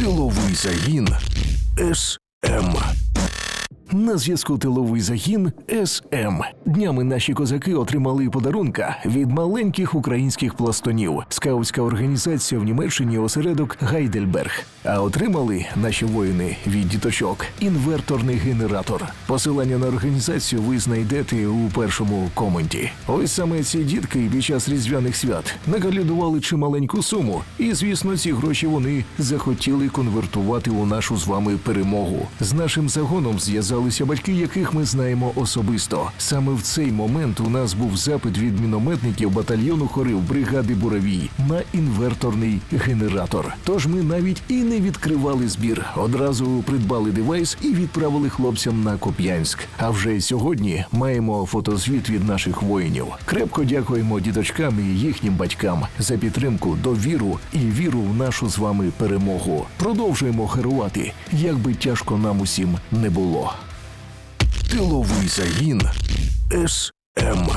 Тиловий загін СМ. На зв'язку тиловий загін СМ. Днями наші козаки отримали подарунка від маленьких українських пластунів. Скаутська організація в Німеччині осередок Гайдельберг. А отримали наші воїни від діточок інверторний генератор. Посилання на організацію ви знайдете у першому коменті. Ось саме ці дітки під час різдвяних свят нагалядували чималеньку суму, і звісно, ці гроші вони захотіли конвертувати у нашу з вами перемогу. З нашим загоном зв'язалися батьки, яких ми знаємо особисто. Саме в цей момент у нас був запит від мінометників батальйону хорив бригади Буравій на інверторний генератор. Тож ми навіть і не відкривали збір. Одразу придбали девайс і відправили хлопцям на Коп'янськ. А вже сьогодні маємо фотозвіт від наших воїнів. Крепко дякуємо діточкам і їхнім батькам за підтримку, довіру і віру в нашу з вами перемогу. Продовжуємо керувати, як би тяжко нам усім не було. Тиловий загін СМ.